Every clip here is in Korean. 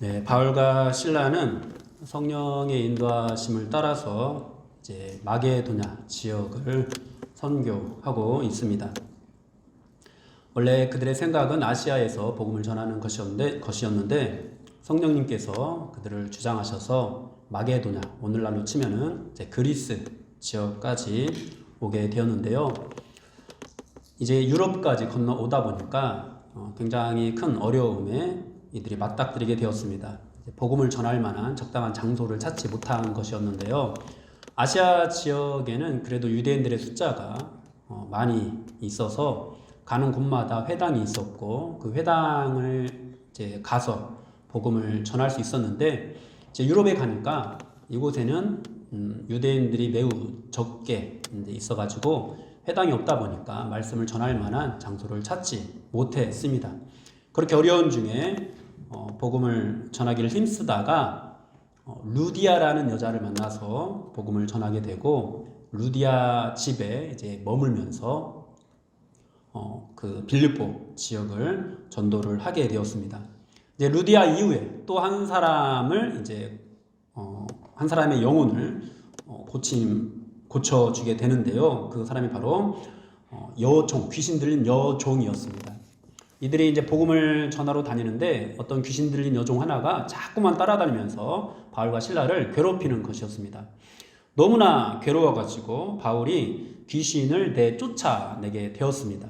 네, 바울과 신라는 성령의 인도하심을 따라서 이제 마게도냐 지역을 선교하고 있습니다. 원래 그들의 생각은 아시아에서 복음을 전하는 것이었는데, 것이었는데 성령님께서 그들을 주장하셔서 마게도냐 오늘날로 치면은 그리스 지역까지 오게 되었는데요. 이제 유럽까지 건너오다 보니까 어, 굉장히 큰 어려움에 이들이 맞닥뜨리게 되었습니다. 복음을 전할 만한 적당한 장소를 찾지 못한 것이었는데요. 아시아 지역에는 그래도 유대인들의 숫자가 어, 많이 있어서 가는 곳마다 회당이 있었고 그 회당을 이제 가서 복음을 전할 수 있었는데 이제 유럽에 가니까 이곳에는 음, 유대인들이 매우 적게 있어가지고 회당이 없다 보니까 말씀을 전할 만한 장소를 찾지 못했습니다. 그렇게 어려운 중에 어, 복음을 전하기를 힘쓰다가 어, 루디아라는 여자를 만나서 복음을 전하게 되고 루디아 집에 이제 머물면서 어, 그 빌립보 지역을 전도를 하게 되었습니다. 이제 루디아 이후에 또 한 사람을 이제 어, 한 사람의 영혼을 어, 고침 고쳐주게 되는데요. 그 사람이 바로 어, 여종 귀신 들린 여종이었습니다. 이들이 이제 복음을 전하러 다니는데 어떤 귀신 들린 여종 하나가 자꾸만 따라다니면서 바울과 신라를 괴롭히는 것이었습니다. 너무나 괴로워가지고 바울이 귀신을 내쫓아내게 되었습니다.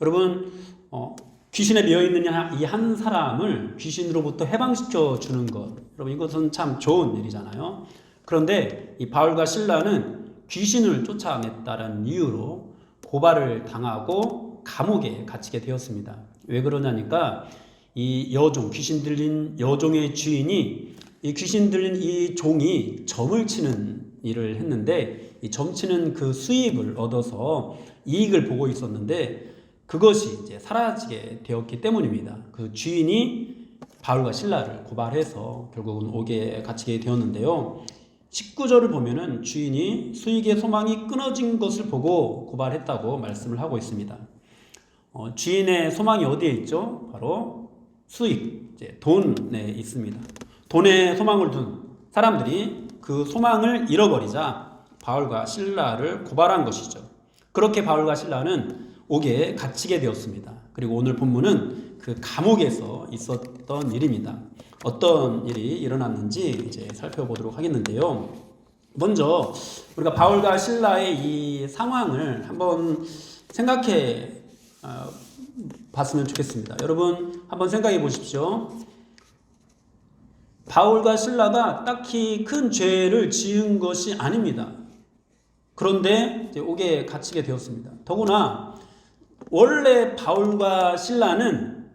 여러분 어, 귀신에 매여 있는 이 한 사람을 귀신으로부터 해방시켜 주는 것, 여러분 이것은 참 좋은 일이잖아요. 그런데 이 바울과 신라는 귀신을 쫓아냈다는 이유로 고발을 당하고 감옥에 갇히게 되었습니다. 왜 그러냐니까 이 여종 귀신 들린 여종의 주인이 이 귀신 들린 이 종이 점을 치는 일을 했는데 이 점 치는 그 수익을 얻어서 이익을 보고 있었는데 그것이 이제 사라지게 되었기 때문입니다. 그 주인이 바울과 신라를 고발해서 결국은 옥에 갇히게 되었는데요. 19절을 보면은 주인이 수익의 소망이 끊어진 것을 보고 고발했다고 말씀을 하고 있습니다. 어, 주인의 소망이 어디에 있죠? 바로 수익, 이제 돈에 있습니다. 돈에 소망을 둔 사람들이 그 소망을 잃어버리자 바울과 신라를 고발한 것이죠. 그렇게 바울과 신라는 옥에 갇히게 되었습니다. 그리고 오늘 본문은 그 감옥에서 있었던 일입니다. 어떤 일이 일어났는지 이제 살펴보도록 하겠는데요. 먼저 우리가 바울과 신라의 이 상황을 한번 생각해 어, 봤으면 좋겠습니다. 여러분 한번 생각해 보십시오. 바울과 신라가 딱히 큰 죄를 지은 것이 아닙니다. 그런데 옥에 갇히게 되었습니다. 더구나 원래 바울과 신라는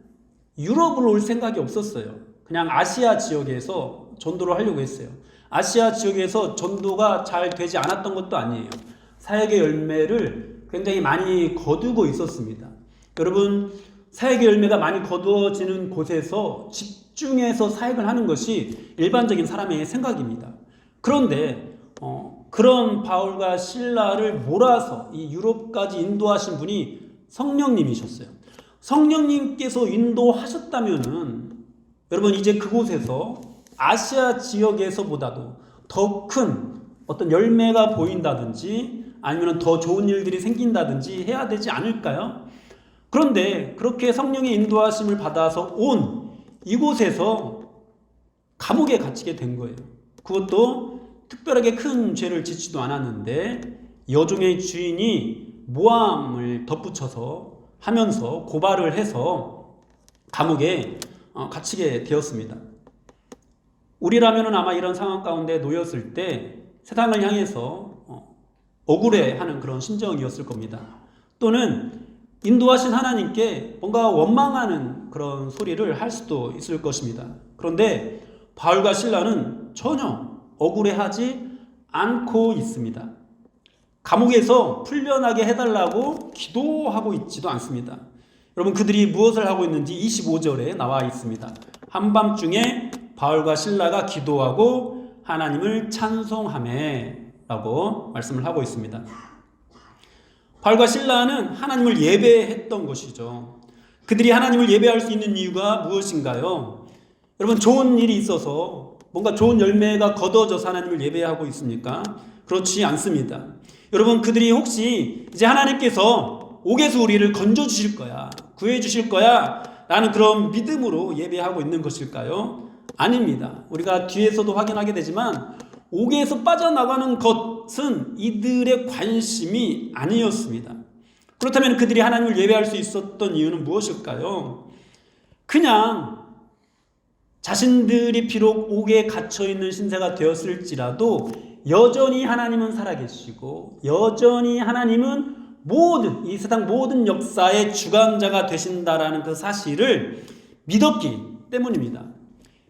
유럽을 올 생각이 없었어요. 그냥 아시아 지역에서 전도를 하려고 했어요. 아시아 지역에서 전도가 잘 되지 않았던 것도 아니에요. 사역의 열매를 굉장히 많이 거두고 있었습니다. 여러분, 사역의 열매가 많이 거두어지는 곳에서 집중해서 사역을 하는 것이 일반적인 사람의 생각입니다. 그런데 어, 그런 바울과 신라를 몰아서 이 유럽까지 인도하신 분이 성령님이셨어요. 성령님께서 인도하셨다면은 여러분 이제 그곳에서 아시아 지역에서보다도 더 큰 어떤 열매가 보인다든지 아니면 더 좋은 일들이 생긴다든지 해야 되지 않을까요? 그런데 그렇게 성령의 인도하심을 받아서 온 이곳에서 감옥에 갇히게 된 거예요. 그것도 특별하게 큰 죄를 짓지도 않았는데 여종의 주인이 모함을 덧붙여서 하면서 고발을 해서 감옥에 어, 갇히게 되었습니다. 우리라면 아마 이런 상황 가운데 놓였을 때 세상을 향해서 어, 억울해하는 그런 심정이었을 겁니다. 또는 인도하신 하나님께 뭔가 원망하는 그런 소리를 할 수도 있을 것입니다. 그런데 바울과 신라는 전혀 억울해하지 않고 있습니다. 감옥에서 풀려나게 해달라고 기도하고 있지도 않습니다. 여러분 그들이 무엇을 하고 있는지 25절에 나와 있습니다. 한밤중에 바울과 신라가 기도하고 하나님을 찬송하매라고 말씀을 하고 있습니다. 바울과 신라는 하나님을 예배했던 것이죠. 그들이 하나님을 예배할 수 있는 이유가 무엇인가요? 여러분 좋은 일이 있어서 뭔가 좋은 열매가 거둬져서 하나님을 예배하고 있습니까? 그렇지 않습니다. 여러분 그들이 혹시 이제 하나님께서 옥에서 우리를 건져 주실 거야, 구해 주실 거야 라는 그런 믿음으로 예배하고 있는 것일까요? 아닙니다. 우리가 뒤에서도 확인하게 되지만 옥에서 빠져나가는 것 은 이들의 관심이 아니었습니다. 그렇다면 그들이 하나님을 예배할 수 있었던 이유는 무엇일까요? 그냥 자신들이 비록 옥에 갇혀 있는 신세가 되었을지라도 여전히 하나님은 살아계시고 여전히 하나님은 모든 이 세상 모든 역사의 주관자가 되신다라는 그 사실을 믿었기 때문입니다.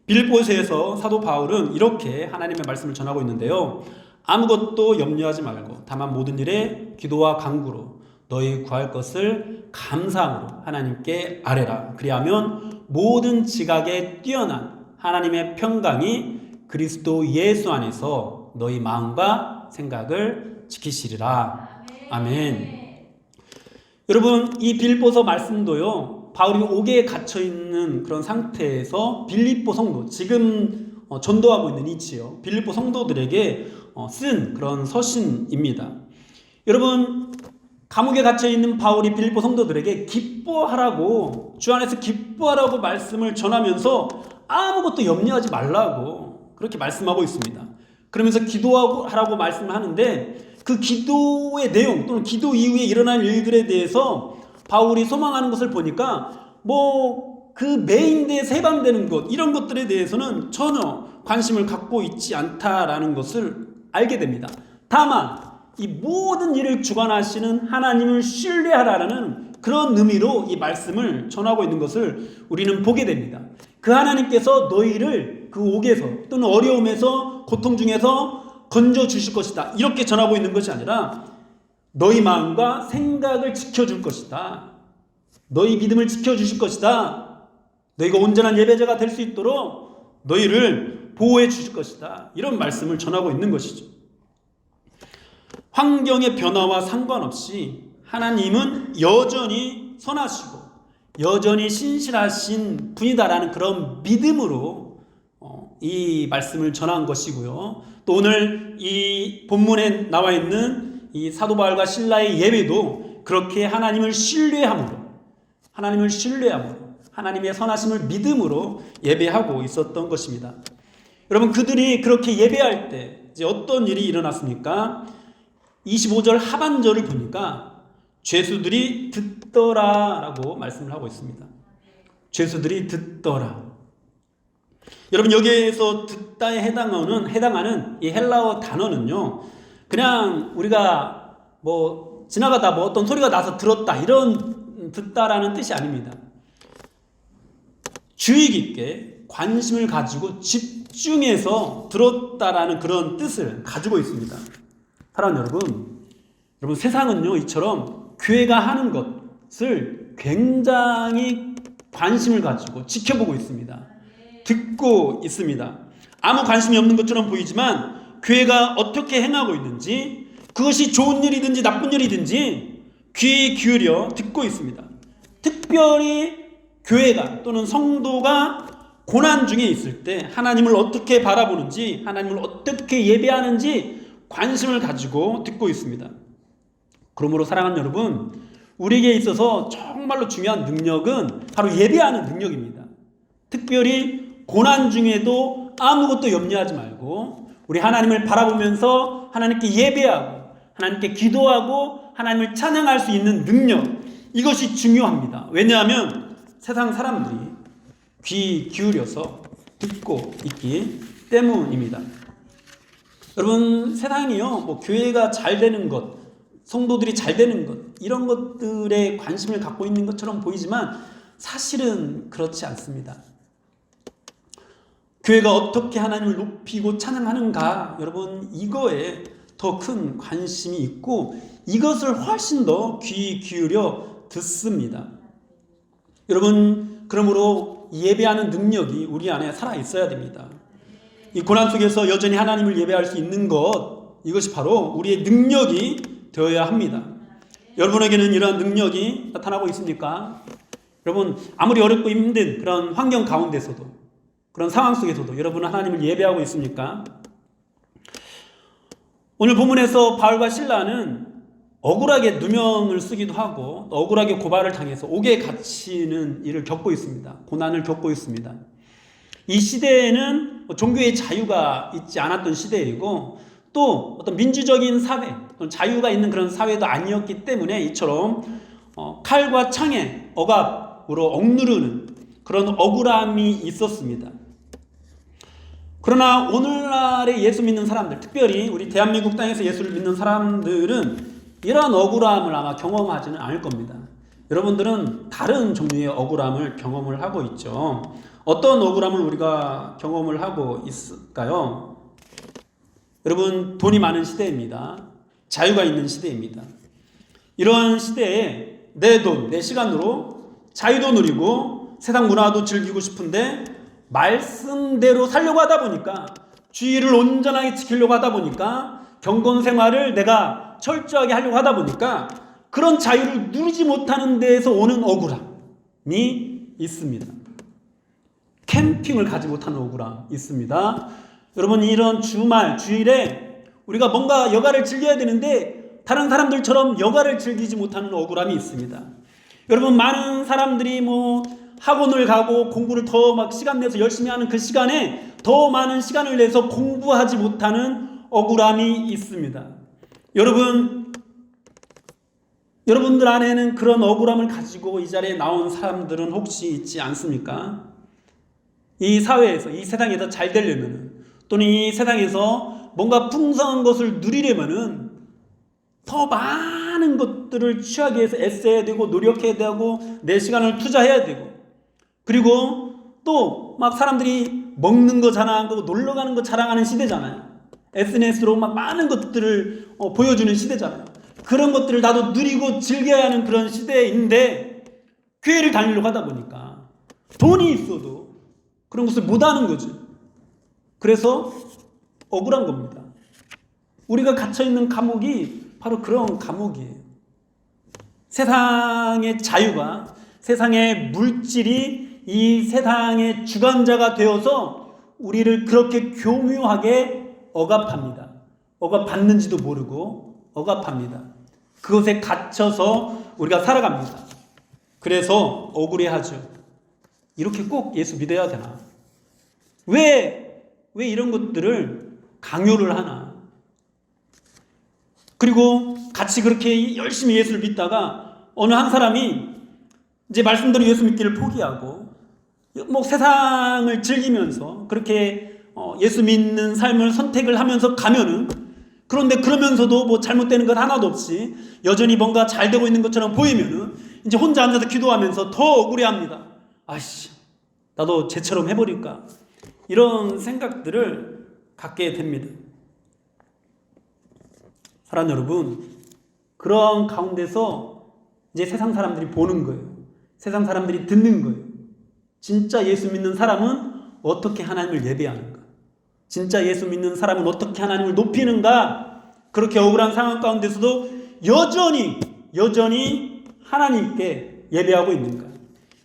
빌보스에서 사도 바울은 이렇게 하나님의 말씀을 전하고 있는데요. 아무것도 염려하지 말고 다만 모든 일에 기도와 간구로 너희 구할 것을 감사함으로 하나님께 아뢰라. 그리하면 모든 지각에 뛰어난 하나님의 평강이 그리스도 예수 안에서 너희 마음과 생각을 지키시리라. 아멘. 여러분 이 빌보서 말씀도요. 바울이 옥에 갇혀 있는 그런 상태에서 빌립보 성도 지금 어, 전도하고 있는 이치요. 빌립보 성도들에게 어, 쓴 그런 서신입니다. 여러분 감옥에 갇혀 있는 바울이 빌립보 성도들에게 기뻐하라고 주 안에서 기뻐하라고 말씀을 전하면서 아무것도 염려하지 말라고 그렇게 말씀하고 있습니다. 그러면서 기도하라고 말씀을 하는데 그 기도의 내용 또는 기도 이후에 일어날 일들에 대해서 바울이 소망하는 것을 보니까 뭐그 메인대에서 해방되는 것 이런 것들에 대해서는 전혀 관심을 갖고 있지 않다라는 것을 알게 됩니다. 다만 이 모든 일을 주관하시는 하나님을 신뢰하라는 그런 의미로 이 말씀을 전하고 있는 것을 우리는 보게 됩니다. 그 하나님께서 너희를 그 옥에서 또는 어려움에서 고통 중에서 건져 주실 것이다. 이렇게 전하고 있는 것이 아니라 너희 마음과 생각을 지켜줄 것이다. 너희 믿음을 지켜주실 것이다. 너희가 온전한 예배자가 될 수 있도록 너희를 보호해 주실 것이다. 이런 말씀을 전하고 있는 것이죠. 환경의 변화와 상관없이 하나님은 여전히 선하시고 여전히 신실하신 분이다라는 그런 믿음으로 어, 이 말씀을 전한 것이고요. 또 오늘 이 본문에 나와 있는 이 사도 바울과 신라의 예배도 그렇게 하나님을 신뢰함으로 하나님을 신뢰함으로 하나님의 선하심을 믿음으로 예배하고 있었던 것입니다. 여러분 그들이 그렇게 예배할 때 이제 어떤 일이 일어났습니까? 25절 하반절을 보니까 죄수들이 듣더라라고 말씀을 하고 있습니다. 죄수들이 듣더라. 여러분 여기에서 듣다에 해당하는 해당하는 이 헬라어 단어는요. 그냥 우리가 뭐 지나가다 뭐 어떤 소리가 나서 들었다 이런 듣다라는 뜻이 아닙니다. 주의 깊게 관심을 가지고 집중해서 들었다라는 그런 뜻을 가지고 있습니다. 사랑하는 여러분, 여러분 세상은요 이처럼 교회가 하는 것을 굉장히 관심을 가지고 지켜보고 있습니다. 듣고 있습니다. 아무 관심이 없는 것처럼 보이지만 교회가 어떻게 행하고 있는지 그것이 좋은 일이든지 나쁜 일이든지 귀 기울여 듣고 있습니다. 특별히 교회가 또는 성도가 고난 중에 있을 때 하나님을 어떻게 바라보는지 하나님을 어떻게 예배하는지 관심을 가지고 듣고 있습니다. 그러므로 사랑하는 여러분, 우리에게 있어서 정말로 중요한 능력은 바로 예배하는 능력입니다. 특별히 고난 중에도 아무것도 염려하지 말고 우리 하나님을 바라보면서 하나님께 예배하고 하나님께 기도하고 하나님을 찬양할 수 있는 능력 이것이 중요합니다. 왜냐하면 세상 사람들이 귀 기울여서 듣고 있기 때문입니다. 여러분 세상이요 뭐 교회가 잘 되는 것 성도들이 잘 되는 것 이런 것들에 관심을 갖고 있는 것처럼 보이지만 사실은 그렇지 않습니다. 교회가 어떻게 하나님을 높이고 찬양하는가 여러분 이거에 더 큰 관심이 있고 이것을 훨씬 더 귀 기울여 듣습니다. 여러분 그러므로 예배하는 능력이 우리 안에 살아 있어야 됩니다. 이 고난 속에서 여전히 하나님을 예배할 수 있는 것 이것이 바로 우리의 능력이 되어야 합니다. 여러분에게는 이러한 능력이 나타나고 있습니까? 여러분 아무리 어렵고 힘든 그런 환경 가운데서도 그런 상황 속에서도 여러분은 하나님을 예배하고 있습니까? 오늘 본문에서 바울과 신라는 억울하게 누명을 쓰기도 하고 억울하게 고발을 당해서 옥에 갇히는 일을 겪고 있습니다. 고난을 겪고 있습니다. 이 시대에는 종교의 자유가 있지 않았던 시대이고 또 어떤 민주적인 사회, 자유가 있는 그런 사회도 아니었기 때문에 이처럼 어, 칼과 창의 억압으로 억누르는 그런 억울함이 있었습니다. 그러나 오늘날의 예수 믿는 사람들, 특별히 우리 대한민국 땅에서 예수를 믿는 사람들은 이러한 억울함을 아마 경험하지는 않을 겁니다. 여러분들은 다른 종류의 억울함을 경험을 하고 있죠. 어떤 억울함을 우리가 경험을 하고 있을까요? 여러분, 돈이 많은 시대입니다. 자유가 있는 시대입니다. 이런 시대에 내 돈, 내 시간으로 자유도 누리고 세상 문화도 즐기고 싶은데 말씀대로 살려고 하다 보니까 주의를 온전하게 지키려고 하다 보니까 경건 생활을 내가 철저하게 하려고 하다 보니까 그런 자유를 누리지 못하는 데에서 오는 억울함이 있습니다. 캠핑을 가지 못하는 억울함 있습니다. 여러분 이런 주말 주일에 우리가 뭔가 여가를 즐겨야 되는데 다른 사람들처럼 여가를 즐기지 못하는 억울함이 있습니다. 여러분 많은 사람들이 뭐 학원을 가고 공부를 더 막 시간 내서 열심히 하는 그 시간에 더 많은 시간을 내서 공부하지 못하는 억울함이 있습니다. 여러분 여러분들 안에는 그런 억울함을 가지고 이 자리에 나온 사람들은 혹시 있지 않습니까? 이 사회에서 이 세상에서 잘 되려면은 또는 이 세상에서 뭔가 풍성한 것을 누리려면은 더 많은 것들을 취하기 위해서 애써야 되고 노력해야 되고 내 시간을 투자해야 되고 그리고 또 막 사람들이 먹는 거 자랑하고 놀러 가는 거 자랑하는 시대잖아요. SNS로 막 많은 것들을 어, 보여주는 시대잖아요. 그런 것들을 나도 누리고 즐겨야 하는 그런 시대인데 교회를 다니려고 하다 보니까 돈이 있어도 그런 것을 못 하는 거지. 그래서 억울한 겁니다. 우리가 갇혀 있는 감옥이 바로 그런 감옥이에요. 세상의 자유가 세상의 물질이 이 세상의 주관자가 되어서 우리를 그렇게 교묘하게 억압합니다. 억압받는지도 모르고 억압합니다. 그것에 갇혀서 우리가 살아갑니다. 그래서 억울해하죠. 이렇게 꼭 예수 믿어야 되나? 왜, 왜 이런 것들을 강요를 하나? 그리고 같이 그렇게 열심히 예수를 믿다가 어느 한 사람이 이제 말씀대로 예수 믿기를 포기하고 뭐 세상을 즐기면서 그렇게 어, 예수 믿는 삶을 선택을 하면서 가면은 그런데 그러면서도 뭐 잘못되는 것 하나도 없이 여전히 뭔가 잘 되고 있는 것처럼 보이면은 이제 혼자 앉아서 기도하면서 더 억울해합니다. 아이씨, 나도 쟤처럼 해버릴까? 이런 생각들을 갖게 됩니다. 사랑 여러분, 그런 가운데서 이제 세상 사람들이 보는 거예요. 세상 사람들이 듣는 거예요. 진짜 예수 믿는 사람은 어떻게 하나님을 예배하는가? 진짜 예수 믿는 사람은 어떻게 하나님을 높이는가? 그렇게 억울한 상황 가운데서도 여전히, 여전히 하나님께 예배하고 있는가?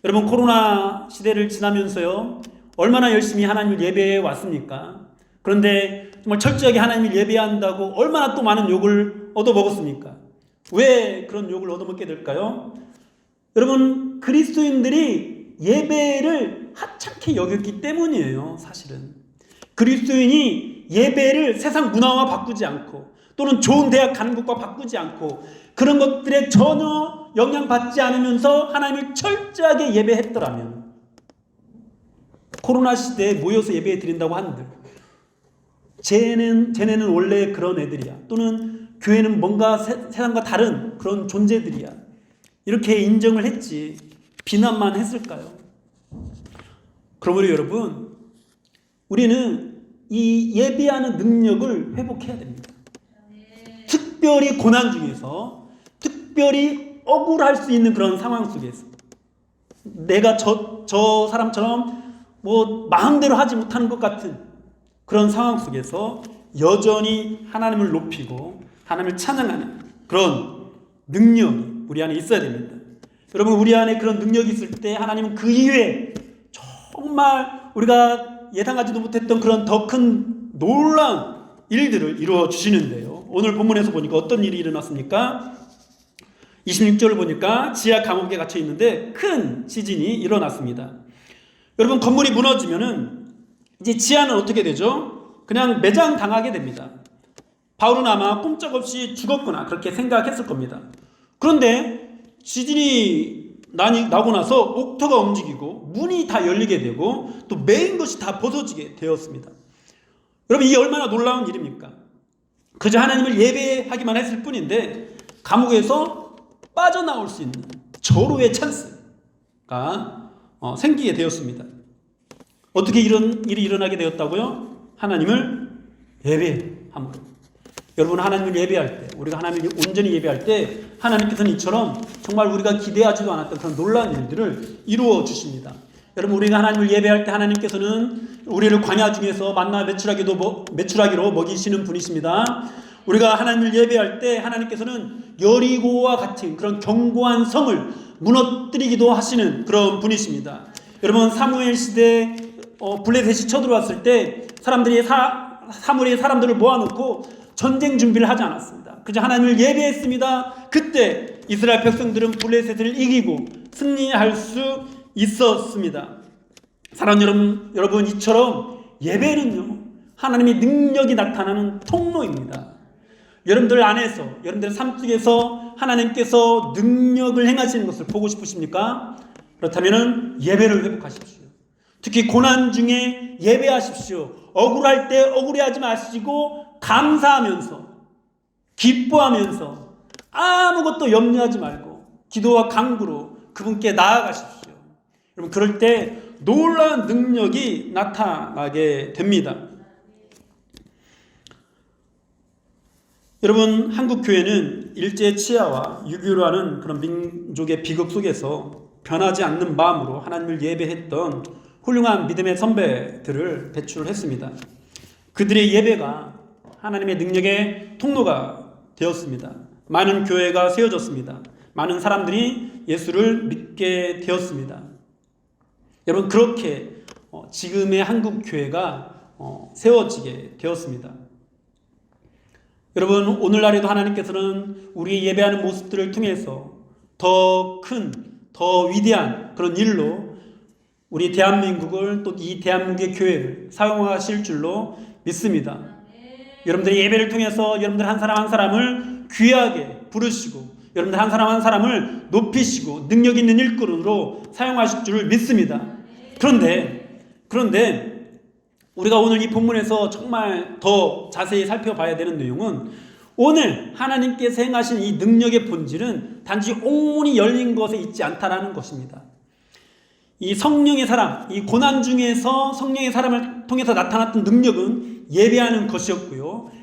여러분, 코로나 시대를 지나면서요, 얼마나 열심히 하나님을 예배해 왔습니까? 그런데 정말 철저하게 하나님을 예배한다고 얼마나 또 많은 욕을 얻어먹었습니까? 왜 그런 욕을 얻어먹게 될까요? 여러분, 그리스도인들이 예배를 하찮게 여겼기 때문이에요, 사실은. 그리스도인이 예배를 세상 문화와 바꾸지 않고 또는 좋은 대학 가는 것과 바꾸지 않고 그런 것들에 전혀 영향받지 않으면서 하나님을 철저하게 예배했더라면 코로나 시대에 모여서 예배 드린다고 한들 쟤는 쟤네는 원래 그런 애들이야. 또는 교회는 뭔가 세, 세상과 다른 그런 존재들이야. 이렇게 인정을 했지. 비난만 했을까요? 그러므로 여러분 우리는 이 예배하는 능력을 회복해야 됩니다. 특별히 고난 중에서 특별히 억울할 수 있는 그런 상황 속에서 내가 저, 저 사람처럼 뭐 마음대로 하지 못하는 것 같은 그런 상황 속에서 여전히 하나님을 높이고 하나님을 찬양하는 그런 능력이 우리 안에 있어야 됩니다. 여러분 우리 안에 그런 능력이 있을 때 하나님은 그 이후에 정말 우리가 예상하지도 못했던 그런 더 큰 놀라운 일들을 이루어 주시는데요. 오늘 본문에서 보니까 어떤 일이 일어났습니까? 26절을 보니까 지하 감옥에 갇혀 있는데 큰 지진이 일어났습니다. 여러분 건물이 무너지면은 이제 지하는 어떻게 되죠? 그냥 매장 당하게 됩니다. 바울은 아마 꼼짝없이 죽었구나 그렇게 생각했을 겁니다. 그런데 지진이 나니, 나고 나서 옥토가 움직이고 문이 다 열리게 되고 또 메인 것이 다 벗어지게 되었습니다. 여러분 이게 얼마나 놀라운 일입니까? 그저 하나님을 예배하기만 했을 뿐인데 감옥에서 빠져나올 수 있는 절호의 찬스가 어, 생기게 되었습니다. 어떻게 이런 일이 일어나게 되었다고요? 하나님을 예배함으로. 여러분 하나님을 예배할 때 우리가 하나님을 온전히 예배할 때 하나님께서는 이처럼 정말 우리가 기대하지도 않았던 그런 놀라운 일들을 이루어 주십니다. 여러분 우리가 하나님을 예배할 때 하나님께서는 우리를 광야 중에서 만나 매출하기도 먹- 매출하기로 먹이시는 분이십니다. 우리가 하나님을 예배할 때 하나님께서는 여리고와 같은 그런 견고한 성을 무너뜨리기도 하시는 그런 분이십니다. 여러분 사무엘 시대 어, 블레셋이 쳐들어왔을 때 사람들이 사, 사무엘의 사람들을 모아놓고 전쟁 준비를 하지 않았습니다. 그저 하나님을 예배했습니다. 그때 이스라엘 백성들은 블레셋을 이기고 승리할 수 있었습니다. 사랑 여러분, 여러분 이처럼 예배는요 하나님의 능력이 나타나는 통로입니다. 여러분들 안에서 여러분들 삶 속에서 하나님께서 능력을 행하시는 것을 보고 싶으십니까? 그렇다면 예배를 회복하십시오. 특히 고난 중에 예배하십시오. 억울할 때 억울해하지 마시고 감사하면서 기뻐하면서 아무것도 염려하지 말고 기도와 강구로 그분께 나아가십시오. 여러분 그럴 때 놀라운 능력이 나타나게 됩니다. 여러분 한국 교회는 일제 치하와 유교라는 그런 민족의 비극 속에서 변하지 않는 마음으로 하나님을 예배했던 훌륭한 믿음의 선배들을 배출했습니다. 그들의 예배가 하나님의 능력의 통로가 되었습니다. 많은 교회가 세워졌습니다. 많은 사람들이 예수를 믿게 되었습니다. 여러분 그렇게 어, 지금의 한국 교회가 어, 세워지게 되었습니다. 여러분 오늘날에도 하나님께서는 우리 예배하는 모습들을 통해서 더 큰, 더 위대한 그런 일로 우리 대한민국을 또 이 대한민국의 교회를 사용하실 줄로 믿습니다. 여러분들의 예배를 통해서 여러분들 한 사람 한 사람을 귀하게 부르시고 여러분들 한 사람 한 사람을 높이시고 능력 있는 일꾼으로 사용하실 줄을 믿습니다. 그런데 그런데 우리가 오늘 이 본문에서 정말 더 자세히 살펴봐야 되는 내용은 오늘 하나님께서 행하신 이 능력의 본질은 단지 옥문이 열린 것에 있지 않다라는 것입니다. 이 성령의 사람, 이 고난 중에서 성령의 사람을 통해서 나타났던 능력은 예배하는 것이었고요.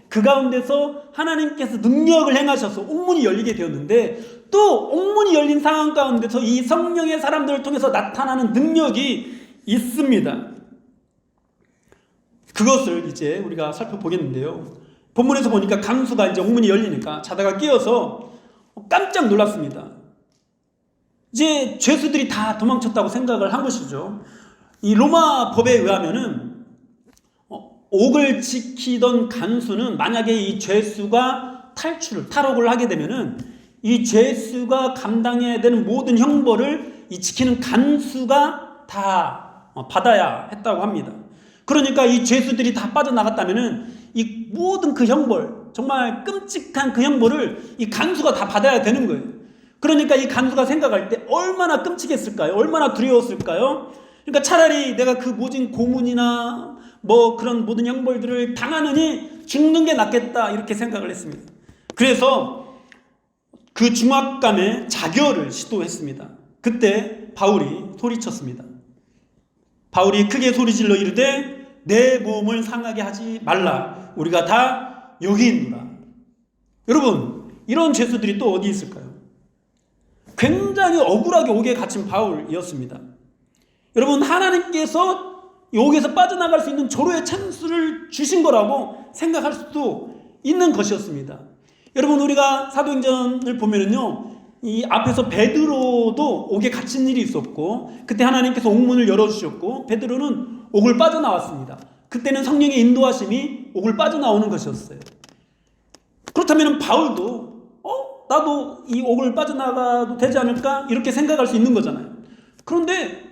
그 가운데서 하나님께서 능력을 행하셔서 옥문이 열리게 되었는데 또 옥문이 열린 상황 가운데서 이 성령의 사람들을 통해서 나타나는 능력이 있습니다. 그것을 이제 우리가 살펴보겠는데요. 본문에서 보니까 강수가 이제 옥문이 열리니까 자다가 깨어서 깜짝 놀랐습니다. 이제 죄수들이 다 도망쳤다고 생각을 한 것이죠. 이 로마 법에 의하면은 어, 옥을 지키던 간수는 만약에 이 죄수가 탈출을 탈옥을 하게 되면은 이 죄수가 감당해야 되는 모든 형벌을 이 지키는 간수가 다 어, 받아야 했다고 합니다. 그러니까 이 죄수들이 다 빠져나갔다면은 이 모든 그 형벌 정말 끔찍한 그 형벌을 이 간수가 다 받아야 되는 거예요. 그러니까 이 간수가 생각할 때 얼마나 끔찍했을까요? 얼마나 두려웠을까요? 그러니까 차라리 내가 그 모진 고문이나 뭐 그런 모든 형벌들을 당하느니 죽는 게 낫겠다 이렇게 생각을 했습니다. 그래서 그 중압감에 자결을 시도했습니다. 그때 바울이 소리쳤습니다. 바울이 크게 소리질러 이르되 내 몸을 상하게 하지 말라. 우리가 다 여기 있노라. 여러분, 이런 죄수들이 또 어디 있을까요? 굉장히 억울하게 옥에 갇힌 바울이었습니다. 여러분, 하나님께서 여기에서 빠져나갈 수 있는 절호의 찬스를 주신 거라고 생각할 수도 있는 것이었습니다. 여러분, 우리가 사도행전을 보면은요, 이 앞에서 베드로도 옥에 갇힌 일이 있었고, 그때 하나님께서 옥문을 열어 주셨고, 베드로는 옥을 빠져나왔습니다. 그때는 성령의 인도하심이 옥을 빠져나오는 것이었어요. 그렇다면 바울도 어 나도 이 옥을 빠져나가도 되지 않을까 이렇게 생각할 수 있는 거잖아요. 그런데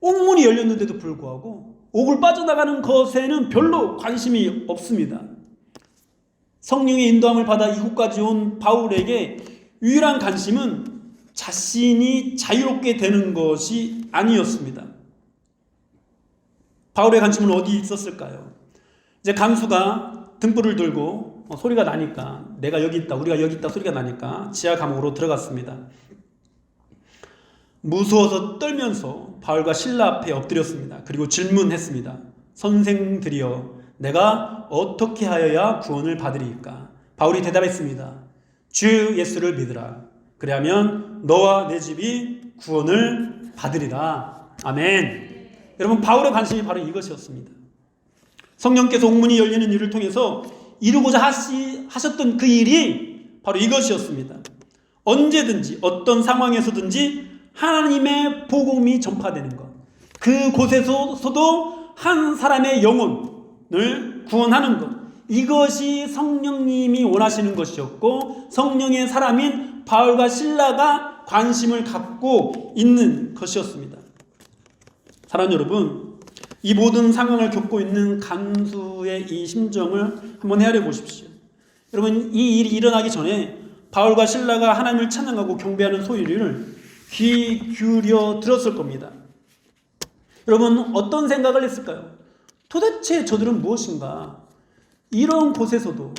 옥문이 열렸는데도 불구하고 옥을 빠져나가는 것에는 별로 관심이 없습니다. 성령의 인도함을 받아 이곳까지 온 바울에게 유일한 관심은 자신이 자유롭게 되는 것이 아니었습니다. 바울의 관심은 어디 있었을까요? 이제 간수가 등불을 들고 어, 소리가 나니까 내가 여기 있다, 우리가 여기 있다 소리가 나니까 지하 감옥으로 들어갔습니다. 무서워서 떨면서 바울과 신라 앞에 엎드렸습니다. 그리고 질문했습니다. 선생들이여, 내가 어떻게 하여야 구원을 받으리까? 바울이 대답했습니다. 주 예수를 믿으라. 그리하면 너와 내 집이 구원을 받으리라. 아멘. 여러분 바울의 관심이 바로 이것이었습니다. 성령께서 옥문이 열리는 일을 통해서 이루고자 하시, 하셨던 그 일이 바로 이것이었습니다. 언제든지 어떤 상황에서든지 하나님의 복음이 전파되는 것. 그곳에서도 한 사람의 영혼을 구원하는 것. 이것이 성령님이 원하시는 것이었고 성령의 사람인 바울과 신라가 관심을 갖고 있는 것이었습니다. 사랑하는 여러분, 이 모든 상황을 겪고 있는 간수의 이 심정을 한번 헤아려 보십시오. 여러분, 이 일이 일어나기 전에 바울과 신라가 하나님을 찬양하고 경배하는 소리를 귀 기울여 들었을 겁니다. 여러분, 어떤 생각을 했을까요? 도대체 저들은 무엇인가? 이런 곳에서도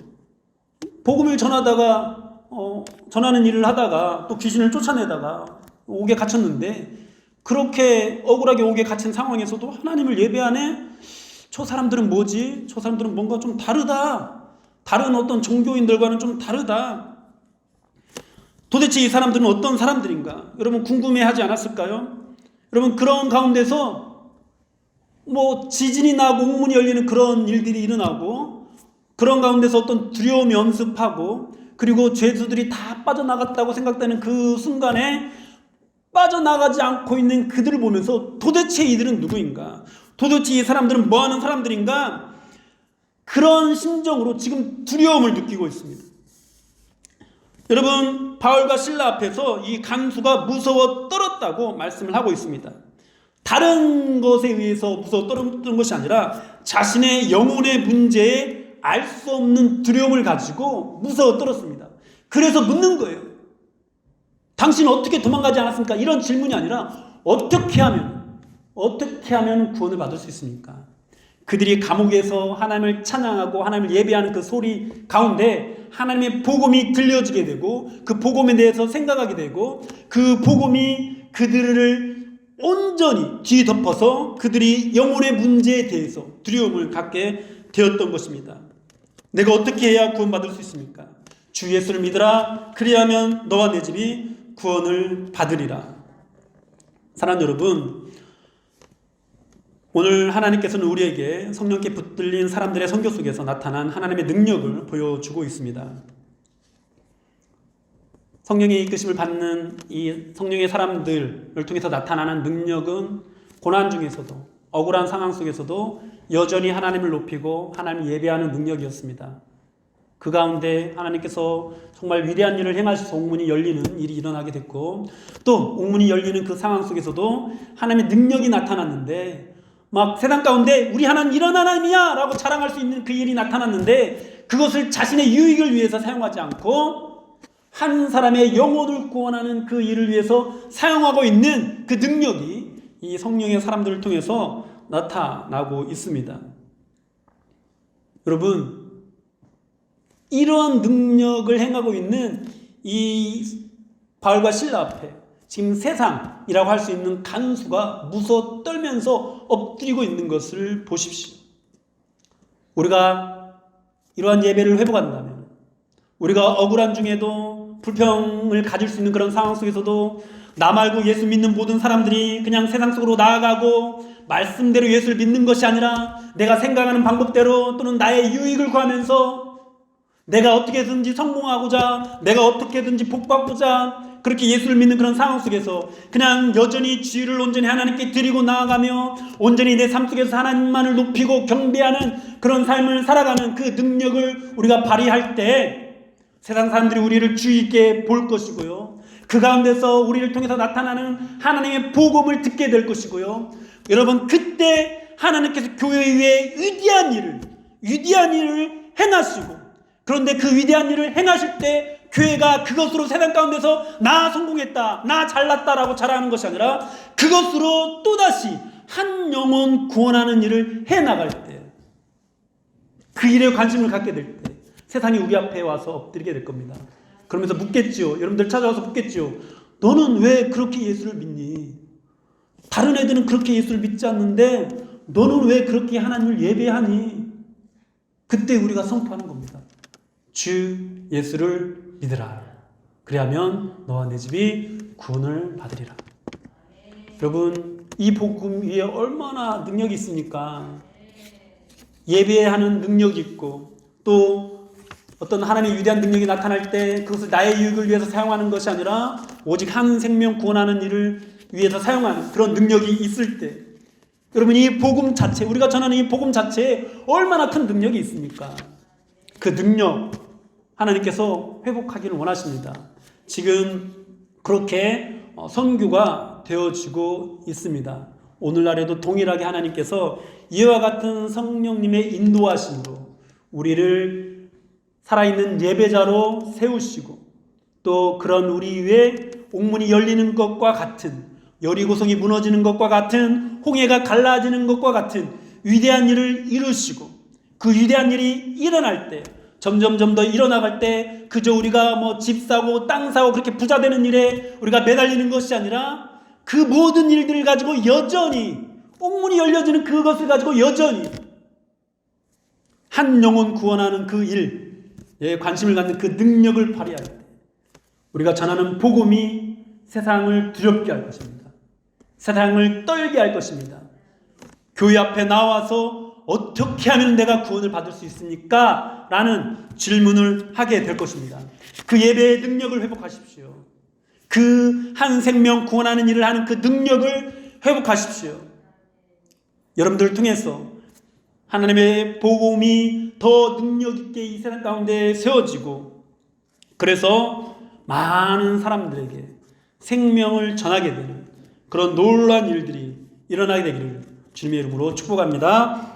복음을 전하다가 어, 전하는 일을 하다가 또 귀신을 쫓아내다가 옥에 갇혔는데 그렇게 억울하게 옥에 갇힌 상황에서도 하나님을 예배하네. 저 사람들은 뭐지? 저 사람들은 뭔가 좀 다르다. 다른 어떤 종교인들과는 좀 다르다. 도대체 이 사람들은 어떤 사람들인가? 여러분 궁금해하지 않았을까요? 여러분 그런 가운데서 뭐 지진이 나고 옥문이 열리는 그런 일들이 일어나고 그런 가운데서 어떤 두려움이 엄습하고 그리고 죄수들이 다 빠져나갔다고 생각되는 그 순간에 빠져나가지 않고 있는 그들을 보면서 도대체 이들은 누구인가? 도대체 이 사람들은 뭐 하는 사람들인가? 그런 심정으로 지금 두려움을 느끼고 있습니다. 여러분, 바울과 신라 앞에서 이 간수가 무서워 떨었다고 말씀을 하고 있습니다. 다른 것에 의해서 무서워 떨었던 것이 아니라 자신의 영혼의 문제에 알 수 없는 두려움을 가지고 무서워 떨었습니다. 그래서 묻는 거예요. 당신 어떻게 도망가지 않았습니까? 이런 질문이 아니라 어떻게 하면 어떻게 하면 구원을 받을 수 있습니까? 그들이 감옥에서 하나님을 찬양하고 하나님을 예배하는 그 소리 가운데 하나님의 복음이 들려지게 되고 그 복음에 대해서 생각하게 되고 그 복음이 그들을 온전히 뒤덮어서 그들이 영혼의 문제에 대해서 두려움을 갖게 되었던 것입니다. 내가 어떻게 해야 구원받을 수 있습니까? 주 예수를 믿으라. 그리하면 너와 내 집이 구원을 받으리라. 사랑하는 여러분, 오늘 하나님께서는 우리에게 성령께 붙들린 사람들의 성교 속에서 나타난 하나님의 능력을 보여주고 있습니다. 성령의 이끄심을 받는 이 성령의 사람들을 통해서 나타나는 능력은 고난 중에서도 억울한 상황 속에서도 여전히 하나님을 높이고 하나님을 예배하는 능력이었습니다. 그 가운데 하나님께서 정말 위대한 일을 행하셔서 옥문이 열리는 일이 일어나게 됐고 또 옥문이 열리는 그 상황 속에서도 하나님의 능력이 나타났는데 막 세상 가운데 우리 하나님 이런 하나님이야 라고 자랑할 수 있는 그 일이 나타났는데 그것을 자신의 유익을 위해서 사용하지 않고 한 사람의 영혼을 구원하는 그 일을 위해서 사용하고 있는 그 능력이 이 성령의 사람들을 통해서 나타나고 있습니다. 여러분, 이러한 능력을 행하고 있는 이 바울과 신라 앞에 지금 세상이라고 할 수 있는 간수가 무서 떨면서 엎드리고 있는 것을 보십시오. 우리가 이러한 예배를 회복한다면, 우리가 억울한 중에도 불평을 가질 수 있는 그런 상황 속에서도 나 말고 예수 믿는 모든 사람들이 그냥 세상 속으로 나아가고 말씀대로 예수를 믿는 것이 아니라 내가 생각하는 방법대로 또는 나의 유익을 구하면서 내가 어떻게든지 성공하고자 내가 어떻게든지 복받고자 그렇게 예수를 믿는 그런 상황 속에서 그냥 여전히 주의를 온전히 하나님께 드리고 나아가며 온전히 내 삶 속에서 하나님만을 높이고 경배하는 그런 삶을 살아가는 그 능력을 우리가 발휘할 때 세상 사람들이 우리를 주의 있게 볼 것이고요. 그 가운데서 우리를 통해서 나타나는 하나님의 복음을 듣게 될 것이고요. 여러분 그때 하나님께서 교회 위에 위대한 일을 위대한 일을 행하시고 그런데 그 위대한 일을 행하실 때 교회가 그것으로 세상 가운데서 나 성공했다, 나 잘났다라고 자랑하는 것이 아니라 그것으로 또다시 한 영혼 구원하는 일을 해 나갈 때, 그 일에 관심을 갖게 될 때, 세상이 우리 앞에 와서 엎드리게 될 겁니다. 그러면서 묻겠지요. 여러분들 찾아와서 묻겠지요. 너는 왜 그렇게 예수를 믿니? 다른 애들은 그렇게 예수를 믿지 않는데 너는 왜 그렇게 하나님을 예배하니? 그때 우리가 선포하는 겁니다. 주 예수를 믿으라. 그리하면 너와 내 집이 구원을 받으리라. 여러분 이 복음 위에 얼마나 능력이 있습니까? 예배하는 능력이 있고 또 어떤 하나님의 위대한 능력이 나타날 때 그것을 나의 유익을 위해서 사용하는 것이 아니라 오직 한 생명 구원하는 일을 위해서 사용하는 그런 능력이 있을 때 여러분 이 복음 자체 우리가 전하는 이 복음 자체에 얼마나 큰 능력이 있습니까? 그 능력 하나님께서 회복하기를 원하십니다. 지금 그렇게 어, 선교가 되어지고 있습니다. 오늘날에도 동일하게 하나님께서 이와 같은 성령님의 인도하심으로 우리를 살아있는 예배자로 세우시고 또 그런 우리 위에 옥문이 열리는 것과 같은 여리고성이 무너지는 것과 같은 홍해가 갈라지는 것과 같은 위대한 일을 이루시고 그 위대한 일이 일어날 때 점점점 더 일어나갈 때 그저 우리가 뭐 집 사고 땅 사고 그렇게 부자 되는 일에 우리가 매달리는 것이 아니라 그 모든 일들을 가지고 여전히 옥문이 열려지는 그것을 가지고 여전히 한 영혼 구원하는 그 일에 관심을 갖는 그 능력을 발휘할 때 우리가 전하는 복음이 세상을 두렵게 할 것입니다. 세상을 떨게 할 것입니다. 교회 앞에 나와서 어떻게 하면 내가 구원을 받을 수 있습니까? 라는 질문을 하게 될 것입니다. 그 예배의 능력을 회복하십시오. 그 한 생명 구원하는 일을 하는 그 능력을 회복하십시오. 여러분들을 통해서 하나님의 복음이 더 능력 있게 이 세상 가운데 세워지고 그래서 많은 사람들에게 생명을 전하게 되는 그런 놀라운 일들이 일어나게 되기를 주님의 이름으로 축복합니다.